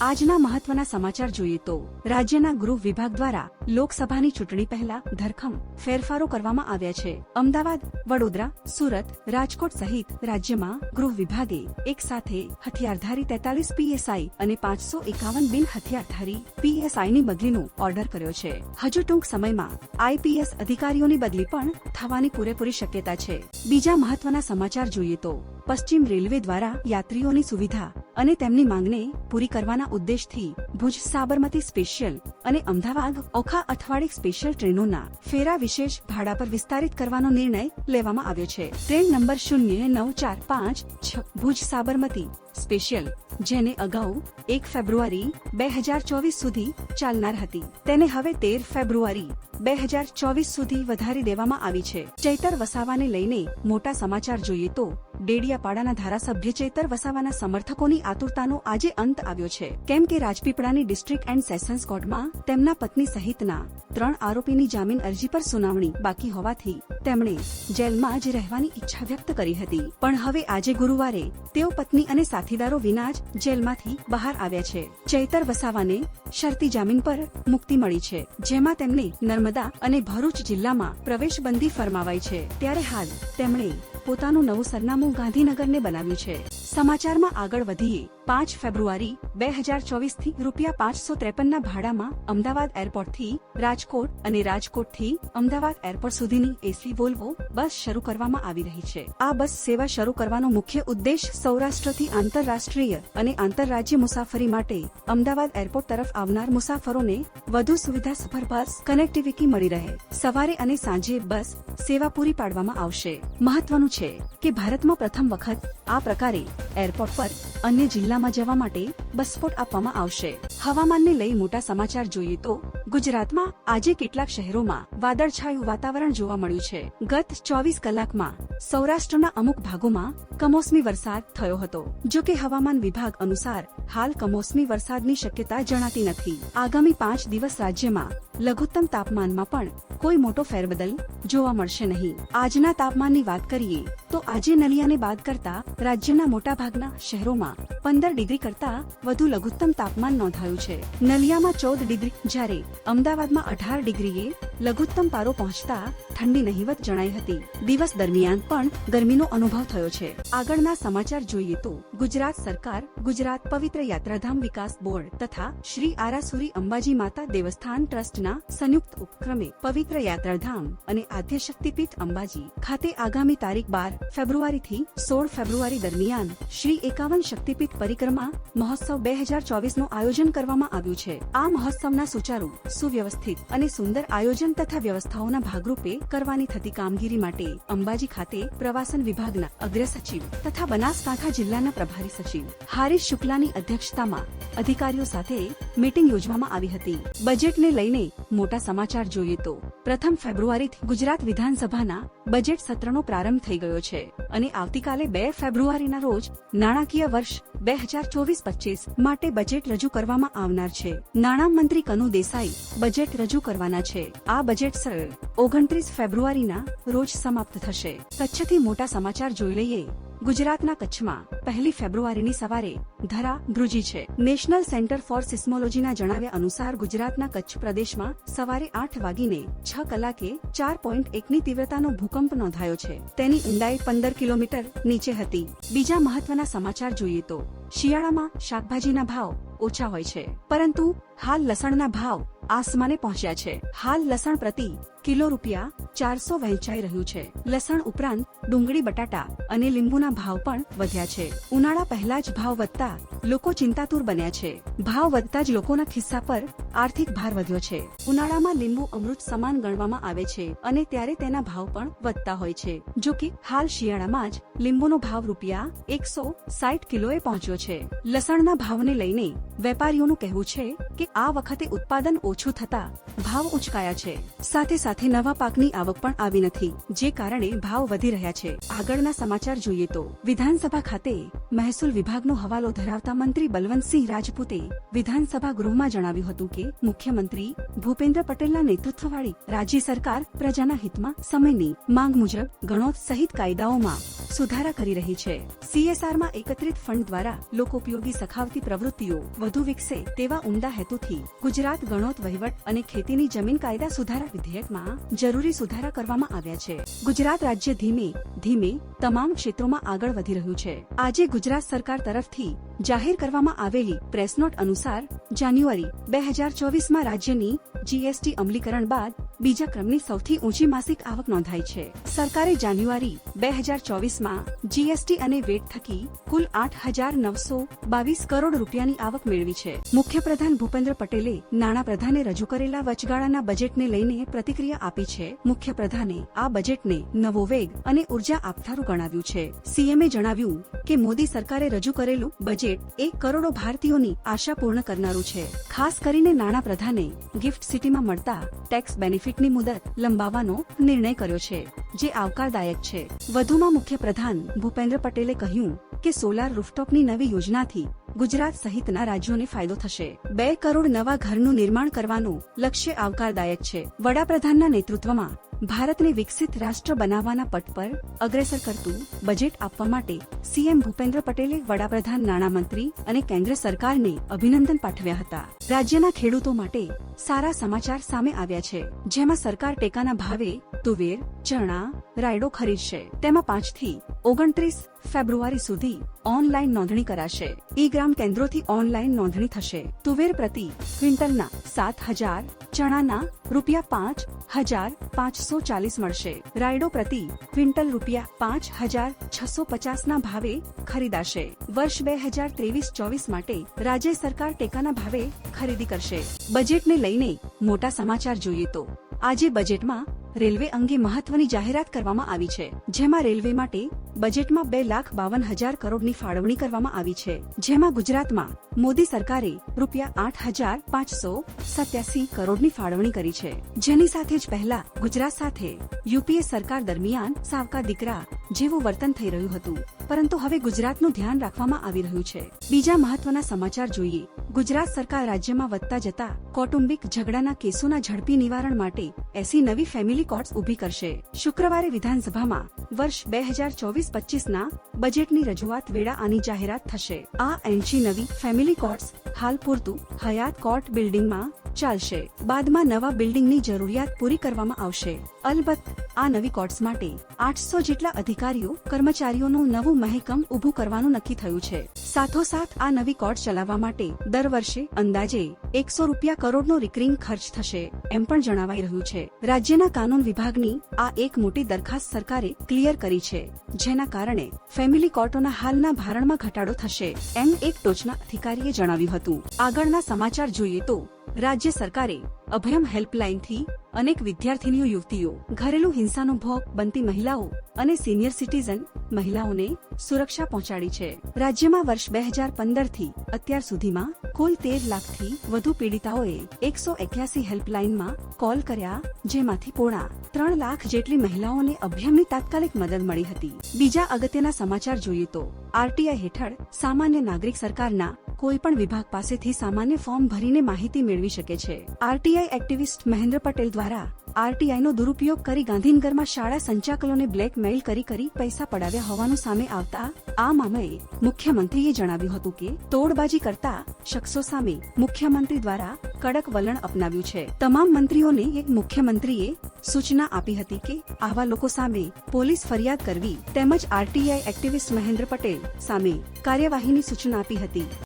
આજના મહત્વના સમાચાર જોઈએ તો રાજ્યના ગૃહ વિભાગ દ્વારા લોકસભાની ચૂંટણી પહેલા ધરખમ ફેરફારો કરવામાં આવ્યા છે. અમદાવાદ, વડોદરા, સુરત, રાજકોટ સહિત રાજ્યમાં ગૃહ વિભાગે એક સાથે હથિયારધારી તેતાલીસ પીએસઆઈ અને પાંચસો એકાવન બિન હથિયારધારી પીએસઆઈની બદલીનો ઓર્ડર કર્યો છે. હજુ ટૂંક સમયમાં આઈપીએસ અધિકારીઓની બદલી પણ થવાની પૂરેપૂરી શક્યતા છે. બીજા મહત્વના સમાચાર જોઈએ તો પશ્ચિમ રેલવે દ્વારા યાત્રીઓની સુવિધા અને તેમની માંગને પૂરી કરવાના ઉદ્દેશથી ભુજ સાબરમતી સ્પેશિયલ અને અમદાવાદ ઓખા અઠવાડિક સ્પેશિયલ ટ્રેનોના ફેરા વિશેષ ભાડા પર વિસ્તારિત કરવાનો નિર્ણય લેવામાં આવ્યો છે. ટ્રેન નંબર શૂન્ય નવ ચાર પાંચ છ ભુજ સાબરમતી સ્પેશિયલ, જેને અગાઉ એક ફેબ્રુઆરી બે હજાર ચોવીસ સુધી ચાલનાર હતી. તેને હવે તેર ફેબ્રુઆરી બે હજાર ચોવીસ સુધી વધારી દેવામાં આવી છે. ચૈતર વસાવાને લઈને મોટા સમાચાર જોઈએ તો, ડેડિયાપાડાના ધારાસભ્ય ચેતર વસાવાના સમર્થકોની આતુરતાનો આજે અંત આવ્યો છે. કેમ કે રાજપીપળાની ડિસ્ટ્રિક્ટ એન્ડ સેશન્સ કોર્ટમાં તેમના પત્ની સહિતના ત્રણ આરોપીની જામીન અરજી પર સુનાવણી બાકી હોવાથી તેમણે જેલમાં જ રહેવાની ઈચ્છા વ્યક્ત કરી હતી. પણ હવે આજે ગુરુવારે તેઓ પત્ની અને સાથીદારો વિના જ જેલમાંથી બહાર આવ્યા છે. ચૈતર વસાવાને શરતી જામીન પર મુક્તિ મળી છે, જેમાં તેમને નર્મદા અને ભરૂચ જિલ્લામાં પ્રવેશબંધી ફરમાવાઈ છે. ત્યારે હાલ તેમણે પોતાનું નવું સરનામું ગાંધીનગરને બનાવ્યું છે. સમાચારમાં આગળ વધીએ. પાંચ ફેબ્રુઆરી બે હજાર ચોવીસથી રૂપિયા પાંચસો ત્રેપનના ભાડામાં અમદાવાદ એરપોર્ટથી રાજકોટ અને રાજકોટથી અમદાવાદ એરપોર્ટ સુધીની એસી વોલ્વો બસ શરૂ કરવામાં આવી રહી છે. આ બસ સેવા શરૂ કરવાનો મુખ્ય ઉદ્દેશ સૌરાષ્ટ્રથી આંતરરાષ્ટ્રીય અને આંતરરાજ્ય મુસાફરી માટે અમદાવાદ એરપોર્ટ તરફ આવનાર મુસાફરોને વધુ સુવિધાસભર બસ કનેક્ટિવિટી મળી રહે. સવારે અને સાંજે બસ સેવા પૂરી પાડવામાં આવશે. મહત્વનું છે કે ભારતમાં પ્રથમ વખત આ પ્રકારે એરપોર્ટ પર અન્ય જિલ્લામાં જવા માટે બસપોટ આપવામાં આવશે. હવામાનને લઈ મોટા સમાચાર જોઈએ તો ગુજરાતમાં આજે કેટલાક શહેરોમાં વાદળછાયું વાતાવરણ જોવા મળ્યું છે. ગત ચોવીસ કલાકમાં સૌરાષ્ટ્રના અમુક ભાગોમાં કમોસમી વરસાદ થયો હતો. જો કે હવામાન વિભાગ અનુસાર હાલ કમોસમી વરસાદની શક્યતા જણાતી નથી. આગામી પાંચ દિવસ રાજ્યમાં લઘુત્તમ તાપમાનમાં પણ કોઈ મોટો ફેરબદલ જોવા મળશે નહીં. આજના તાપમાનની વાત કરીએ તો આજે નલિયાને બાદ કરતા રાજ્યના મોટાભાગના શહેરોમાં પંદર ડિગ્રી કરતા વધુ લઘુત્તમ તાપમાન નોંધાયું છે. નલિયામાં ચૌદ ડિગ્રી જ્યારે અમદાવાદમાં અઢાર ડિગ્રીએ લઘુત્તમ પારો પહોંચતા ઠંડી નહિવત જણાઈ હતી. દિવસ દરમિયાન પણ ગરમીનો અનુભવ થયો છે. આગળના સમાચાર જોઈએ તો ગુજરાત સરકાર, ગુજરાત પવિત્ર યાત્રાધામ વિકાસ બોર્ડ તથા શ્રી આરાસુરી અંબાજી માતા દેવસ્થાન ટ્રસ્ટના સંયુક્ત ઉપક્રમે પવિત્ર યાત્રાધામ અને આદ્યશક્તિપીઠ અંબાજી ખાતે આગામી તારીખ બાર ફેબ્રુઆરીથી સોળ ફેબ્રુઆરી દરમિયાન શ્રી એકાવન શક્તિપીઠ પરિક્રમા મહોત્સવ બે હજાર ચોવીસનું આયોજન કરવામાં આવ્યું છે. આ મહોત્સવના સુચારુ, સુવ્યવસ્થિત અને સુંદર આયોજન તથા વ્યવસ્થાઓના ભાગરૂપે કરવાની થતી કામગીરી માટે અંબાજી ખાતે પ્રવાસન વિભાગના અગ્ર સચિવ તથા બનાસકાંઠા જિલ્લાના પ્રભારી સચિવ હારીશ શુક્લાની અધ્યક્ષતામાં અધિકારીઓ સાથે મીટિંગ યોજવામાં આવી હતી. બજેટને લઈને મોટા સમાચાર જોઈએ તો પ્રથમ ફેબ્રુઆરીથી ગુજરાત વિધાનસભાના બજેટ સત્રનો પ્રારંભ થઈ ગયો છે અને આવતીકાલે બે ફેબ્રુઆરીના રોજ નાણાકીય વર્ષ બે હજાર ચોવીસ પચીસ માટે બજેટ રજૂ કરવામાં આવનાર છે. નાણામંત્રી કનુ દેસાઈ બજેટ રજૂ કરવાના છે. આ બજેટ સર ઓગણત્રીસ ફેબ્રુઆરીના રોજ સમાપ્ત થશે. કચ્છથી મોટા સમાચાર જોઈ લઈએ. ગુજરાતના કચ્છમાં પહેલી ફેબ્રુઆરીની સવારે ધરા ધ્રુજી છે. નેશનલ સેન્ટર ફોર સિસ્મોલોજીના જણાવ્યા અનુસાર ગુજરાતના કચ્છ પ્રદેશમાં સવારે આઠ વાગીને છ કલાકે ચાર પોઈન્ટ એકની તીવ્રતાનો ભૂકંપ નોંધાયો છે. તેની ઊંડાઈ પંદર કિલોમીટર નીચે હતી. બીજા મહત્વના સમાચાર જોઈએ તો શિયાળામાં શાકભાજીના ભાવ ઓછા હોય છે. પરંતુ હાલ લસણના ભાવ આસમાને પહોંચ્યા છે. હાલ લસણ પ્રતિ કિલો રૂપિયા ચારસો વહેંચાઈ રહ્યું છે. લસણ ઉપરાંત ડુંગળી, બટાટા અને લીંબુના ભાવ પણ વધ્યા છે. ઉનાળા પહેલા જ ભાવ વધતા લોકો ચિંતાતુર બન્યા છે. ભાવ વધતા જ લોકોના ખિસ્સા પર આર્થિક ભાર વધ્યો છે. ઉનાળામાં લીંબુ, અમૃત સમાન ગણવામાં આવે છે અને ત્યારે તેના ભાવ પણ વધતા હોય છે. જો કે હાલ શિયાળામાં જ લીંબુનો ભાવ રૂપિયા એકસો સાઠ કિલોએ પહોંચ્યો છે. લસણના ભાવને લઈને વેપારીઓનું કહેવું છે કે આ વખતે ઉત્પાદન ઓછું થતા ભાવ ઉચકાયા છે. સાથે સાથે નવા પાકની આવક પણ આવી નથી, જે કારણે ભાવ વધી રહ્યા છે. આગળના સમાચાર જોઈએ તો, વિધાનસભા ખાતે મહેસૂલ વિભાગનો હવાલો ધરાવતા મંત્રી બલવંતસિંહ રાજપૂતે વિધાનસભા ગૃહમાં જણાવ્યું હતું કે, મુખ્યમંત્રી ભૂપેન્દ્ર પટેલના નેતૃત્વવાળી રાજ્ય સરકાર પ્રજાના હિતમાં સમયની માંગ મુજબ ગણોત સહિત કાયદાઓમાં સુધારા કરી રહી છે. સીએસઆરમાં એકત્રિત ફંડ દ્વારા લોકોપયોગી સખાવતી પ્રવૃત્તિઓ વધુ વિકસે તેવા ઉમદા હેતુથી ગુજરાત ગણોત વહીવટ અને ખેતીની જમીન કાયદા સુધારા વિધેયકમાં જરૂરી સુધારા કરવામાં આવ્યા છે. ગુજરાત રાજ્ય ધીમે ધીમે તમામ ક્ષેત્રોમાં આગળ વધી રહ્યું છે. આજે ગુજરાત સરકાર તરફથી જાહેર કરવામાં આવેલી પ્રેસ નોટ અનુસાર જાન્યુઆરી બે હજાર ચોવીસમાં રાજ્યની જીએસટી અમલીકરણ બાદ બીજા ક્રમની સૌથી ઊંચી માસિક આવક નોંધાઈ છે. સરકારે જાન્યુઆરી બે હજાર ચોવીસમાં જીએસટી અને વેટ થકી કુલ આઠ હજાર નવસો બાવીસ કરોડ રૂપિયાની આવક મેળવી છે. મુખ્યપ્રધાન ભૂપેન્દ્ર પટેલે નાણાપ્રધાને રજૂ કરેલા વચગાળાના બજેટને લઈને પ્રતિક્રિયા આપી છે. મુખ્યપ્રધાને આ બજેટને નવો વેગ અને ઊર્જા આપનારું ગણાવ્યું છે. સીએમએ જણાવ્યું કે મોદી સરકારે રજૂ કરેલું બજેટ એક કરોડો ભારતીયોની આશા પૂર્ણ કરનારું છે. ખાસ કરીને નાણાપ્રધાને ગિફ્ટ સિટીમાં મળતા ટેક્સ બેનિફિટની મુદત લંબાવવાનો નિર્ણય કર્યો છે, જે આવકારદાયક છે. વધુમાં મુખ્યપ્રધાન ભૂપેન્દ્ર પટેલે કહ્યું કે સોલાર રૂફટોપની નવી યોજનાથી ગુજરાત સહિતના રાજ્યોને ફાયદો થશે. બે કરોડ નવા ઘરનું નિર્માણ કરવાનું લક્ષ્ય આવકારદાયક છે. વડાપ્રધાનના નેતૃત્વમાં ભારતને વિકસિત રાષ્ટ્ર બનાવવાના પટ પર અગ્રેસર કરતું બજેટ આપવા માટે સીએમ ભૂપેન્દ્ર પટેલે વડાપ્રધાન નાણામંત્રી અને કેન્દ્ર સરકારને અભિનંદન પાઠવ્યા હતા. રાજ્યના ખેડૂતો માટે સારા સમાચાર સામે આવ્યા છે. જેમાં સરકાર ટેકાના ભાવે તુવેર, ચણા, રાયડો ખરીદશે. તેમાં પાંચથી ઓગણત્રીસ ફેબ્રુઆરી સુધી ઓનલાઈન નોંધણી કરાશે. ઈ ગ્રામ કેન્દ્રોથી ઓનલાઈન નોંધણી થશે. તુવેર પ્રતિ ક્વિન્ટલના સાત હજાર, ચણાના રૂપિયા પાંચ હજાર પાંચસો ચાલીસ મળશે. રાયડો પ્રતિ ક્વિન્ટલ રૂપિયા પાંચ હજાર છસો પચાસના ભાવે ખરીદાશે. વર્ષ બે હજાર ત્રેવીસ ચોવીસ માટે રાજ્ય સરકાર ટેકાના ભાવે ખરીદી કરશે. બજેટને લઈને મોટા સમાચાર જોઈએ તો. આજે બજેટમાં રેલવે અંગે મહત્વની જાહેરાત કરવામાં આવી છે, જેમાં રેલવે માટે બજેટમાં બે લાખ બાવન હજાર કરોડની ફાળવણી કરવામાં આવી છે, જેમાં ગુજરાતમાં મોદી સરકારે રૂપિયા આઠ હજાર પાંચસો સત્યાસી કરોડની ફાળવણી કરી છે. જેની સાથે જ પહેલા ગુજરાત સાથે યુપીએ સરકાર દરમિયાન સાવકા દીકરા જેવું વર્તન થઈ રહ્યું હતું, પરંતુ હવે ગુજરાતનું ધ્યાન રાખવામાં આવી રહ્યું છે. બીજા મહત્વના સમાચાર જોઈએ. ગુજરાત સરકાર રાજ્યમાં વધતા જતા કૌટુંબિક ઝઘડાના કેસોના ઝડપી નિવારણ માટે એસી નવી ફેમિલી કોર્ટ્સ ઊભી કરશે. શુક્રવારે વિધાનસભામાં વર્ષ બે હજાર ચોવીસ પચીસના બજેટની રજૂઆત વેળા આની જાહેરાત થશે. આ એંશી નવી ફેમિલી કોર્ટ્સ હાલ પૂરતું હયાત કોર્ટ બિલ્ડિંગમાં ચાલશે. બાદમાં નવા બિલ્ડિંગની જરૂરિયાત પૂરી કરવામાં આવશે. અલબત્ત, આ નવી કોર્ટ્સ માટે આઠસો જેટલા અધિકારીઓ, કર્મચારીઓનું નવું મહેકમ ઊભું કરવાનું નક્કી થયું છે. સાથોસાથ આ નવી કોર્ટ ચલાવવા માટે દર વર્ષે અંદાજે એકસો રૂપિયા કરોડનો રિકરિંગ ખર્ચ થશે એમ પણ જણાવાઈ રહ્યું છે. રાજ્યના કાનૂન વિભાગની આ એક મોટી દરખાસ્ત સરકારે ક્લિયર કરી છે, જેના કારણે ફેમિલી કોર્ટોના હાલના ભારણમાં ઘટાડો થશે એમ એક ટોચના અધિકારીએ જણાવ્યું હતું. આગળના સમાચાર જોઈએ તો રાજ્ય સરકારે અભયમ હેલ્પલાઇનથી અનેક વિદ્યાર્થીનીઓ યુવતીઓ, ઘરેલુ હિંસાનો ભોગ બનતી મહિલાઓ અને સિનિયર સિટીઝન મહિલાઓને સુરક્ષા પહોંચાડી છે. રાજ્યમાં વર્ષ બે હજાર પંદરથી અત્યાર સુધીમાં કુલ તેર લાખથી વધુ પીડિતાઓએ એકસો એક્યાસી હેલ્પલાઇનમાં કોલ કર્યા, જેમાંથી પોણા ત્રણ લાખ જેટલી મહિલાઓને અભયમની તાત્કાલિક મદદ મળી હતી. બીજા અગત્યના સમાચાર જોઈએ તો, આરટીઆઈ હેઠળ સામાન્ય નાગરિક સરકારના કોઈ પણ વિભાગ પાસેથી સામાન્ય ફોર્મ ભરીને માહિતી મેળવી શકે છે. આરટીઆઈ એક્ટિવિસ્ટ મહેન્દ્ર પટેલ દ્વારા આરટીઆઈ નો દુરુપયોગ કરી ગાંધીનગરમાં શાળા સંચાલકોને બ્લેકમેઇલ કરી કરી પૈસા પડાવ્યા હોવાનું સામે આવતા આ મામલે મુખ્યમંત્રીએ જણાવ્યું હતું કે તોડબાજી કરતા શખ્સો સામે મુખ્યમંત્રી દ્વારા કડક વલણ અપનાવ્યું છે. તમામ મંત્રીઓને એક મુખ્યમંત્રીએ સૂચના આપી હતી કે આવા લોકો સામે પોલીસ ફરિયાદ કરવી તેમજ આરટીઆઈ એક્ટિવિસ્ટ મહેન્દ્ર પટેલ સામે કાર્યવાહીની સૂચના આપી હતી.